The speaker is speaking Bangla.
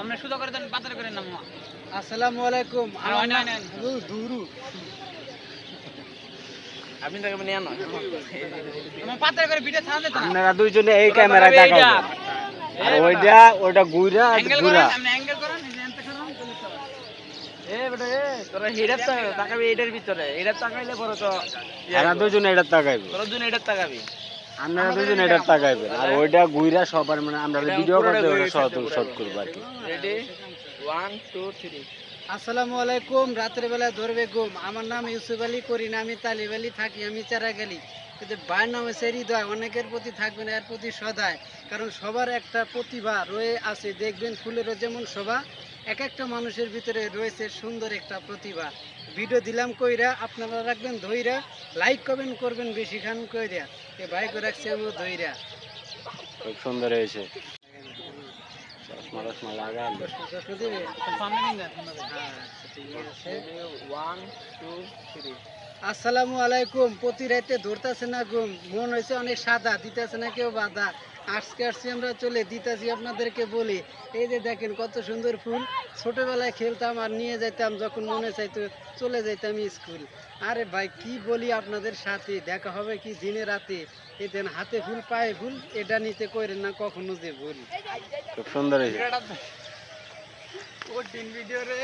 আমরা সুদা করে দেন পাতার করে নাম আসসালামু আলাইকুম। হয়। দুরু। আপনি তাকে নিয়ে আনো। আমার পাতার করে ভিডিও ছাড়া যেত আপনারা দুইজনে এই ক্যামেরা দেখাবেন আর ওইটা ওটা গুইরা আর অ্যাঙ্গেল আপনি অ্যাঙ্গেল করেন এই যে এনতে করেন এ বেটা এ তোরা হেডার তাকাবি এটার ভিতরে। এটার তাকাইলে পরে তো এরা দুইজনে এটা তাকাইবে। তোরা দুন এটার তাকাবি। আপনারা দুইজনে এটা তাকাইবেন। আর ওইটা গুইরা সবার মানে আমরা ভিডিও করতে ওটা শর্ট শর্ট করব আর কি। রেডি ওয়ান টু থ্রি আসসালামু আলাইকুম রাতের বেলা ধরবে ঘুম। আমার নাম ইউসুফ আলী করি না আমি তালিব আলী থাকি আমি চারা গেলি। কিন্তু ভাইয়ের নাম হচ্ছে হৃদয় অনেকের প্রতি থাকবে না এর প্রতি সদায়। কারণ সবার একটা প্রতিভা রয়ে আছে দেখবেন ফুলেরও যেমন শোভা এক একটা মানুষের ভিতরে রয়েছে সুন্দর একটা প্রতিভা। ভিডিও দিলাম কইরা আপনারা রাখবেন ধইরা লাইক কমেন্ট করবেন বেশি খান কইরা। এ ভাই করে রাখছি আমিও ধইরা। খুব সুন্দর হয়েছে। আসসালামু আলাইকুম প্রতি রাতে ধরতেছে না ঘুম? মন হয়েছে অনেক সাদা দিতেছে না কেউ বাধা আজকে আসছি আমরা চলে দিতেছি আপনাদেরকে বলি। এই যে দেখেন কত সুন্দর ফুল। ছোটবেলায় খেলতাম আর নিয়ে যেতাম যখন মনে চাইতো চলে যাইতাম স্কুল। আরে ভাই কি বলি আপনাদের সাথে? দেখা হবে কি দিনে রাতে? এই দেন হাতে ফুল পায়ে ফুল এটা নিতে কইরেন না কখনো যে ভুল খুব সুন্দর ভিডিও রে